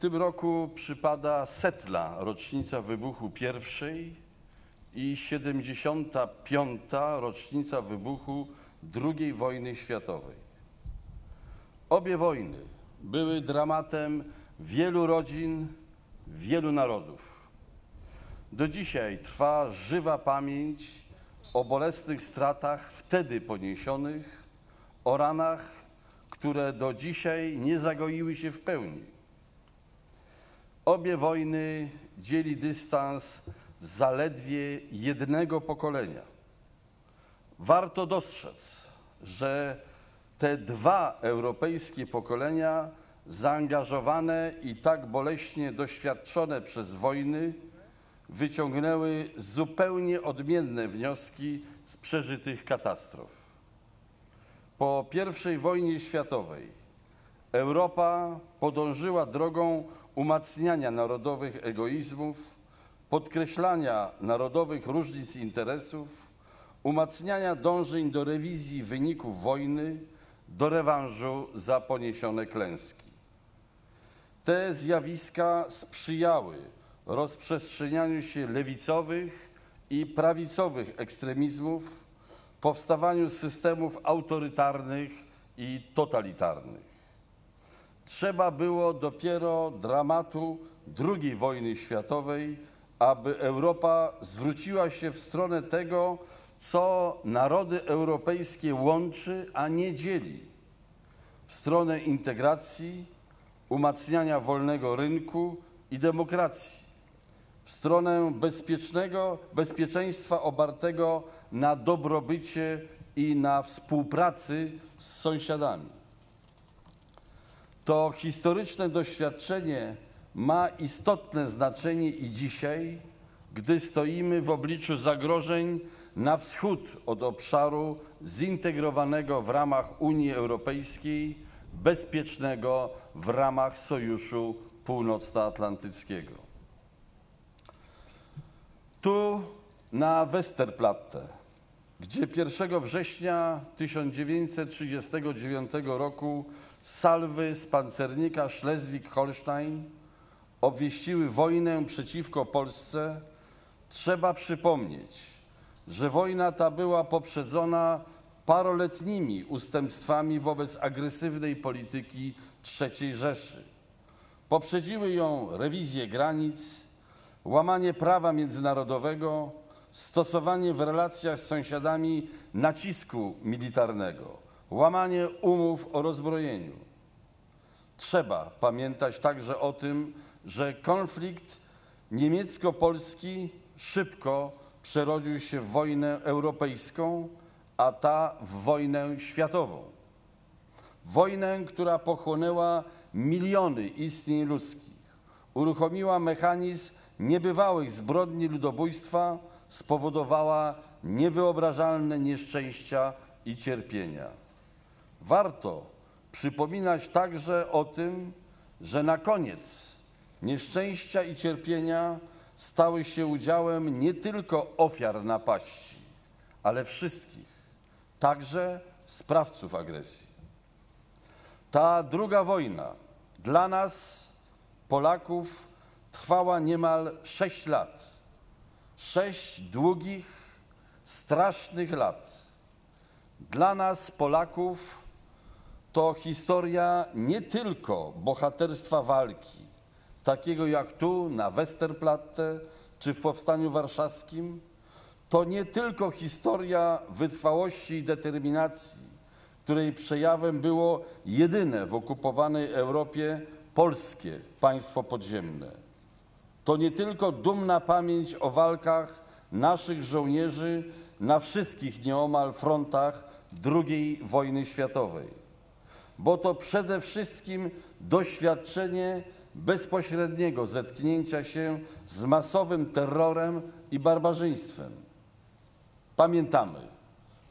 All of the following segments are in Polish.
tym roku przypada setna rocznica wybuchu pierwszej i 75. rocznica wybuchu II wojny światowej. Obie wojny były dramatem wielu rodzin, wielu narodów. Do dzisiaj trwa żywa pamięć o bolesnych stratach wtedy poniesionych, o ranach, które do dzisiaj nie zagoiły się w pełni. Obie wojny dzieli dystans zaledwie jednego pokolenia. Warto dostrzec, że te dwa europejskie pokolenia, zaangażowane i tak boleśnie doświadczone przez wojny, wyciągnęły zupełnie odmienne wnioski z przeżytych katastrof. Po I wojnie światowej Europa podążyła drogą umacniania narodowych egoizmów, podkreślania narodowych różnic interesów, umacniania dążeń do rewizji wyników wojny, do rewanżu za poniesione klęski. Te zjawiska sprzyjały rozprzestrzenianiu się lewicowych i prawicowych ekstremizmów, powstawaniu systemów autorytarnych i totalitarnych. Trzeba było dopiero dramatu II wojny światowej, aby Europa zwróciła się w stronę tego, co narody europejskie łączy, a nie dzieli, w stronę integracji, umacniania wolnego rynku i demokracji, w stronę bezpiecznego, bezpieczeństwa opartego na dobrobycie i na współpracy z sąsiadami. To historyczne doświadczenie ma istotne znaczenie i dzisiaj, gdy stoimy w obliczu zagrożeń na wschód od obszaru zintegrowanego w ramach Unii Europejskiej, bezpiecznego w ramach Sojuszu Północnoatlantyckiego. Tu na Westerplatte, gdzie 1 września 1939 roku salwy z pancernika Schleswig-Holstein obwieściły wojnę przeciwko Polsce, trzeba przypomnieć, że wojna ta była poprzedzona paroletnimi ustępstwami wobec agresywnej polityki III Rzeszy. Poprzedziły ją rewizje granic, łamanie prawa międzynarodowego, stosowanie w relacjach z sąsiadami nacisku militarnego, łamanie umów o rozbrojeniu. Trzeba pamiętać także o tym, że konflikt niemiecko-polski szybko przerodził się w wojnę europejską, a ta w wojnę światową. Wojnę, która pochłonęła miliony istnień ludzkich, uruchomiła mechanizm niebywałych zbrodni ludobójstwa, spowodowała niewyobrażalne nieszczęścia i cierpienia. Warto przypominać także o tym, że na koniec nieszczęścia i cierpienia stały się udziałem nie tylko ofiar napaści, ale wszystkich, także sprawców agresji. Ta druga wojna dla nas, Polaków, trwała niemal sześć lat. Sześć długich, strasznych lat. Dla nas, Polaków, to historia nie tylko bohaterstwa walki, takiego jak tu na Westerplatte czy w Powstaniu Warszawskim, to nie tylko historia wytrwałości i determinacji, której przejawem było jedyne w okupowanej Europie polskie państwo podziemne. To nie tylko dumna pamięć o walkach naszych żołnierzy na wszystkich nieomal frontach II wojny światowej, bo to przede wszystkim doświadczenie bezpośredniego zetknięcia się z masowym terrorem i barbarzyństwem. Pamiętamy,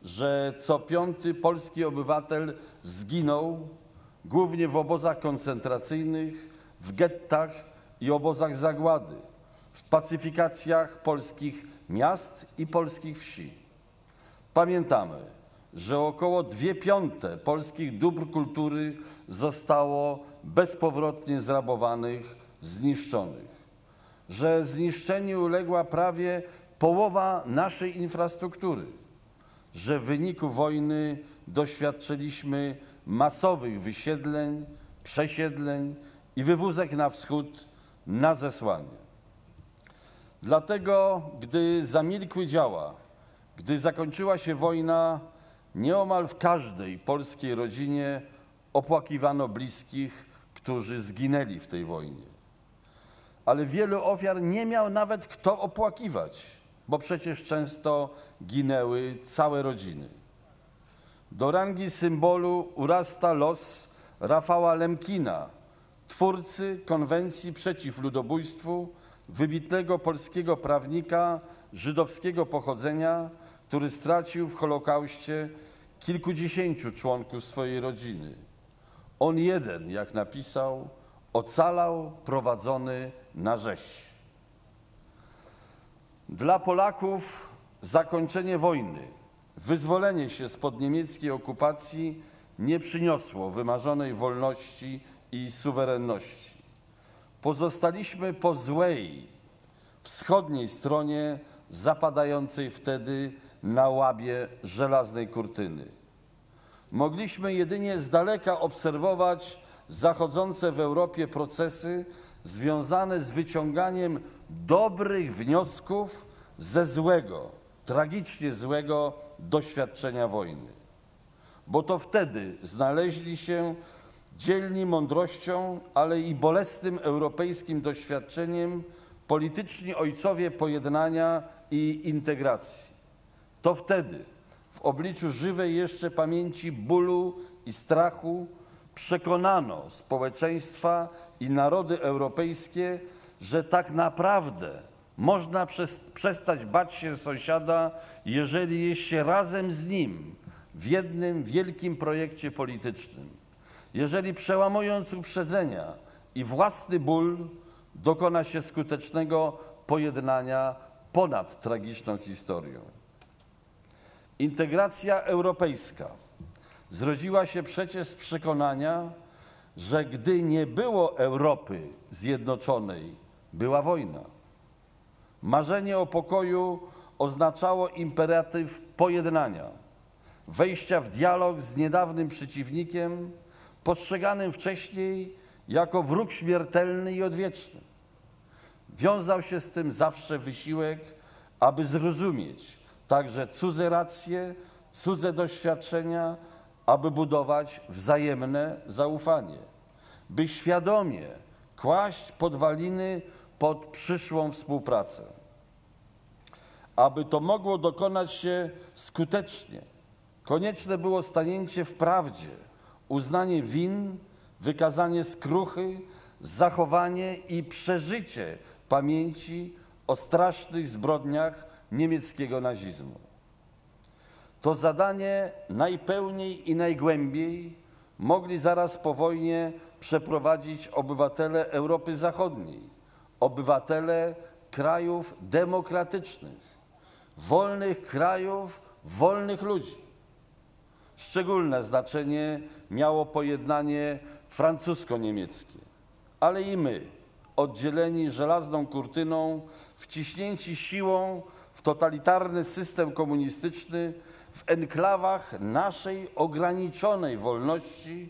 że co piąty polski obywatel zginął głównie w obozach koncentracyjnych, w gettach i obozach zagłady, w pacyfikacjach polskich miast i polskich wsi. Pamiętamy, że około dwie piąte polskich dóbr kultury zostało bezpowrotnie zrabowanych, zniszczonych, że zniszczeniu uległa prawie połowa naszej infrastruktury, że w wyniku wojny doświadczyliśmy masowych wysiedleń, przesiedleń i wywózek na wschód na zesłanie. Dlatego, gdy zamilkły działa, gdy zakończyła się wojna, nieomal w każdej polskiej rodzinie opłakiwano bliskich, którzy zginęli w tej wojnie. Ale wielu ofiar nie miał nawet kto opłakiwać, bo przecież często ginęły całe rodziny. Do rangi symbolu urasta los Rafała Lemkina, twórcy konwencji przeciw ludobójstwu, wybitnego polskiego prawnika żydowskiego pochodzenia, który stracił w Holokauście kilkudziesięciu członków swojej rodziny. On jeden, jak napisał, ocalał prowadzony na rzeź. Dla Polaków zakończenie wojny, wyzwolenie się spod niemieckiej okupacji nie przyniosło wymarzonej wolności i suwerenności. Pozostaliśmy po złej, wschodniej stronie zapadającej wtedy na łabie żelaznej kurtyny. Mogliśmy jedynie z daleka obserwować zachodzące w Europie procesy związane z wyciąganiem dobrych wniosków ze złego, tragicznie złego doświadczenia wojny. Bo to wtedy znaleźli się dzielni mądrością, ale i bolesnym europejskim doświadczeniem polityczni ojcowie pojednania i integracji. To wtedy, w obliczu żywej jeszcze pamięci bólu i strachu, przekonano społeczeństwa i narody europejskie, że tak naprawdę można przestać bać się sąsiada, jeżeli jest się razem z nim w jednym wielkim projekcie politycznym. Jeżeli przełamując uprzedzenia i własny ból dokona się skutecznego pojednania ponad tragiczną historią. Integracja europejska zrodziła się przecież z przekonania, że gdy nie było Europy zjednoczonej, była wojna. Marzenie o pokoju oznaczało imperatyw pojednania, wejścia w dialog z niedawnym przeciwnikiem, postrzeganym wcześniej jako wróg śmiertelny i odwieczny. Wiązał się z tym zawsze wysiłek, aby zrozumieć także cudze racje, cudze doświadczenia, aby budować wzajemne zaufanie, by świadomie kłaść podwaliny pod przyszłą współpracę. Aby to mogło dokonać się skutecznie, konieczne było stanięcie w prawdzie, uznanie win, wykazanie skruchy, zachowanie i przeżycie pamięci o strasznych zbrodniach niemieckiego nazizmu. To zadanie najpełniej i najgłębiej mogli zaraz po wojnie przeprowadzić obywatele Europy Zachodniej, obywatele krajów demokratycznych, wolnych krajów, wolnych ludzi. Szczególne znaczenie miało pojednanie francusko-niemieckie, ale i my, oddzieleni żelazną kurtyną, wciśnięci siłą w totalitarny system komunistyczny, w enklawach naszej ograniczonej wolności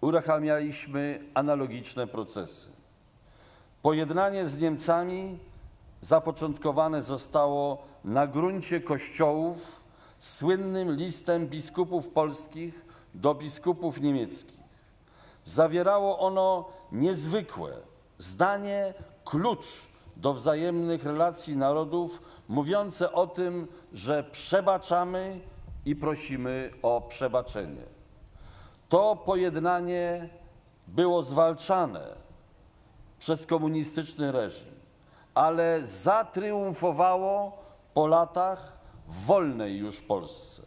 uruchamialiśmy analogiczne procesy. Pojednanie z Niemcami zapoczątkowane zostało na gruncie kościołów słynnym listem biskupów polskich do biskupów niemieckich. Zawierało ono niezwykłe zdanie klucz do wzajemnych relacji narodów, mówiące o tym, że przebaczamy i prosimy o przebaczenie. To pojednanie było zwalczane przez komunistyczny reżim, ale zatriumfowało po latach wolnej już Polsce.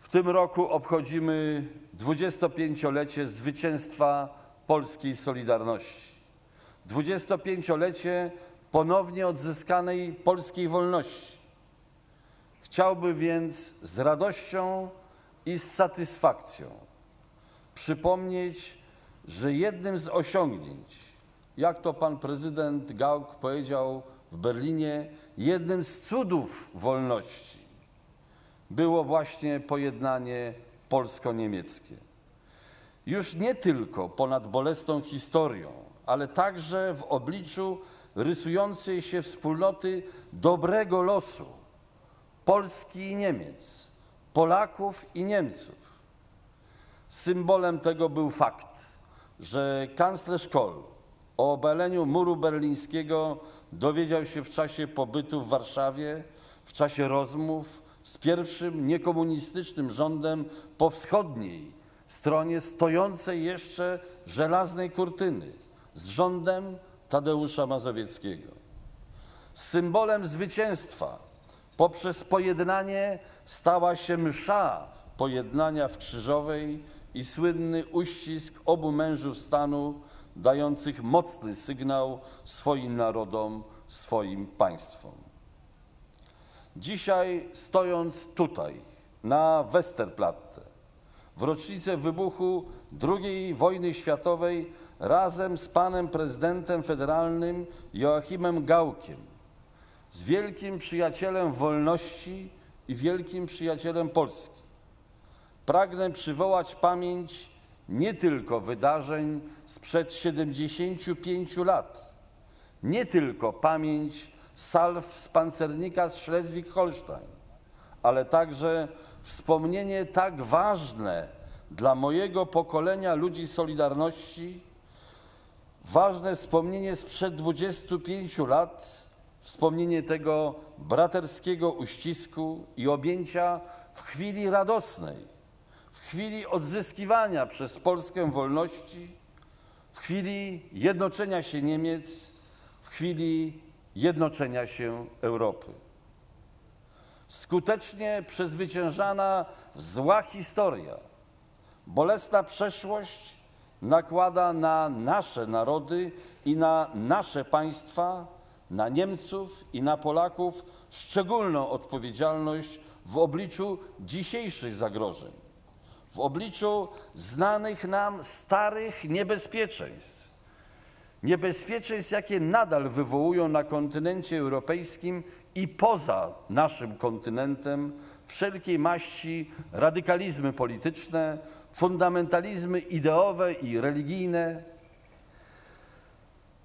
W tym roku obchodzimy 25-lecie zwycięstwa polskiej Solidarności. 25-lecie ponownie odzyskanej polskiej wolności. Chciałby więc z radością i z satysfakcją przypomnieć, że jednym z osiągnięć, jak to pan prezydent Gauck powiedział w Berlinie, jednym z cudów wolności było właśnie pojednanie polsko-niemieckie. Już nie tylko ponad bolesną historią, ale także w obliczu rysującej się wspólnoty dobrego losu Polski i Niemiec, Polaków i Niemców. Symbolem tego był fakt, że kanclerz Kohl o obaleniu muru berlińskiego dowiedział się w czasie pobytu w Warszawie, w czasie rozmów z pierwszym niekomunistycznym rządem po wschodniej stronie stojącej jeszcze żelaznej kurtyny, z rządem Tadeusza Mazowieckiego. Symbolem zwycięstwa poprzez pojednanie stała się msza pojednania w Krzyżowej i słynny uścisk obu mężów stanu, dających mocny sygnał swoim narodom, swoim państwom. Dzisiaj, stojąc tutaj, na Westerplatte, w rocznicę wybuchu II wojny światowej, razem z panem prezydentem federalnym Joachimem Gaukiem, z wielkim przyjacielem wolności i wielkim przyjacielem Polski, pragnę przywołać pamięć nie tylko wydarzeń sprzed 75 lat, nie tylko pamięć salw z pancernika z Schleswig-Holstein, ale także wspomnienie tak ważne dla mojego pokolenia ludzi Solidarności, ważne wspomnienie sprzed 25 lat, wspomnienie tego braterskiego uścisku i objęcia w chwili radosnej, chwili odzyskiwania przez Polskę wolności, w chwili jednoczenia się Niemiec, w chwili jednoczenia się Europy. Skutecznie przezwyciężana zła historia, bolesna przeszłość nakłada na nasze narody i na nasze państwa, na Niemców i na Polaków szczególną odpowiedzialność w obliczu dzisiejszych zagrożeń, w obliczu znanych nam starych niebezpieczeństw niebezpieczeństw, jakie nadal wywołują na kontynencie europejskim i poza naszym kontynentem wszelkiej maści radykalizmy polityczne, fundamentalizmy ideowe i religijne,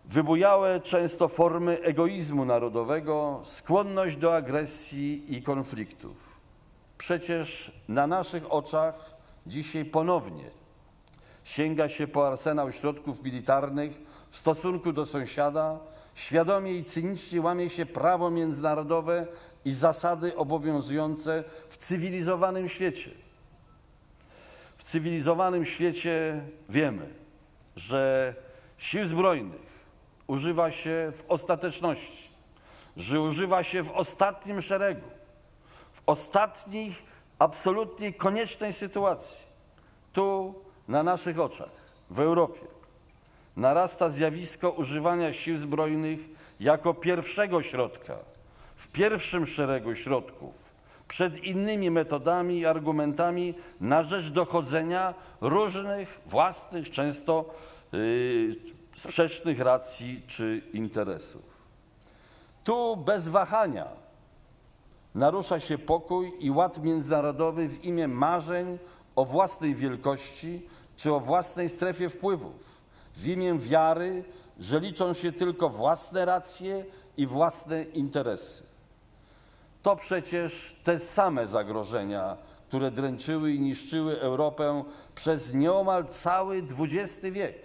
wybujałe często formy egoizmu narodowego, skłonność do agresji i konfliktów. Przecież na naszych oczach dzisiaj ponownie sięga się po arsenał środków militarnych w stosunku do sąsiada, świadomie i cynicznie łamie się prawo międzynarodowe i zasady obowiązujące w cywilizowanym świecie. W cywilizowanym świecie wiemy, że sił zbrojnych używa się w ostateczności, że używa się w ostatnim szeregu, w ostatnich, absolutnie koniecznej sytuacji. Tu na naszych oczach, w Europie, narasta zjawisko używania sił zbrojnych jako pierwszego środka, w pierwszym szeregu środków, przed innymi metodami i argumentami na rzecz dochodzenia różnych własnych, często yy, sprzecznych racji czy interesów. Tu bez wahania narusza się pokój i ład międzynarodowy w imię marzeń o własnej wielkości czy o własnej strefie wpływów, w imię wiary, że liczą się tylko własne racje i własne interesy. To przecież te same zagrożenia, które dręczyły i niszczyły Europę przez nieomal cały XX wiek.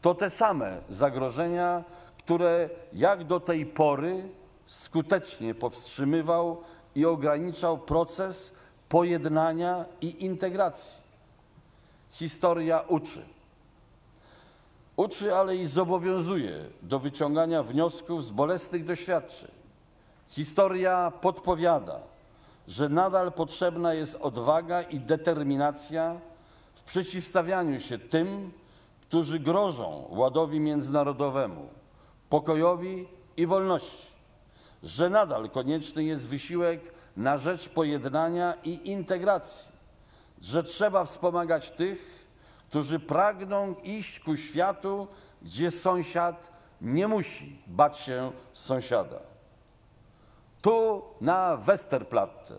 To te same zagrożenia, które jak do tej pory skutecznie powstrzymywał i ograniczał proces pojednania i integracji. Historia uczy. Uczy, ale i zobowiązuje do wyciągania wniosków z bolesnych doświadczeń. Historia podpowiada, że nadal potrzebna jest odwaga i determinacja w przeciwstawianiu się tym, którzy grożą ładowi międzynarodowemu, pokojowi i wolności, że nadal konieczny jest wysiłek na rzecz pojednania i integracji, że trzeba wspomagać tych, którzy pragną iść ku światu, gdzie sąsiad nie musi bać się sąsiada. Tu na Westerplatte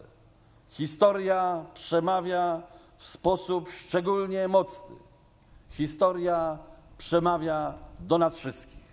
historia przemawia w sposób szczególnie mocny. Historia przemawia do nas wszystkich.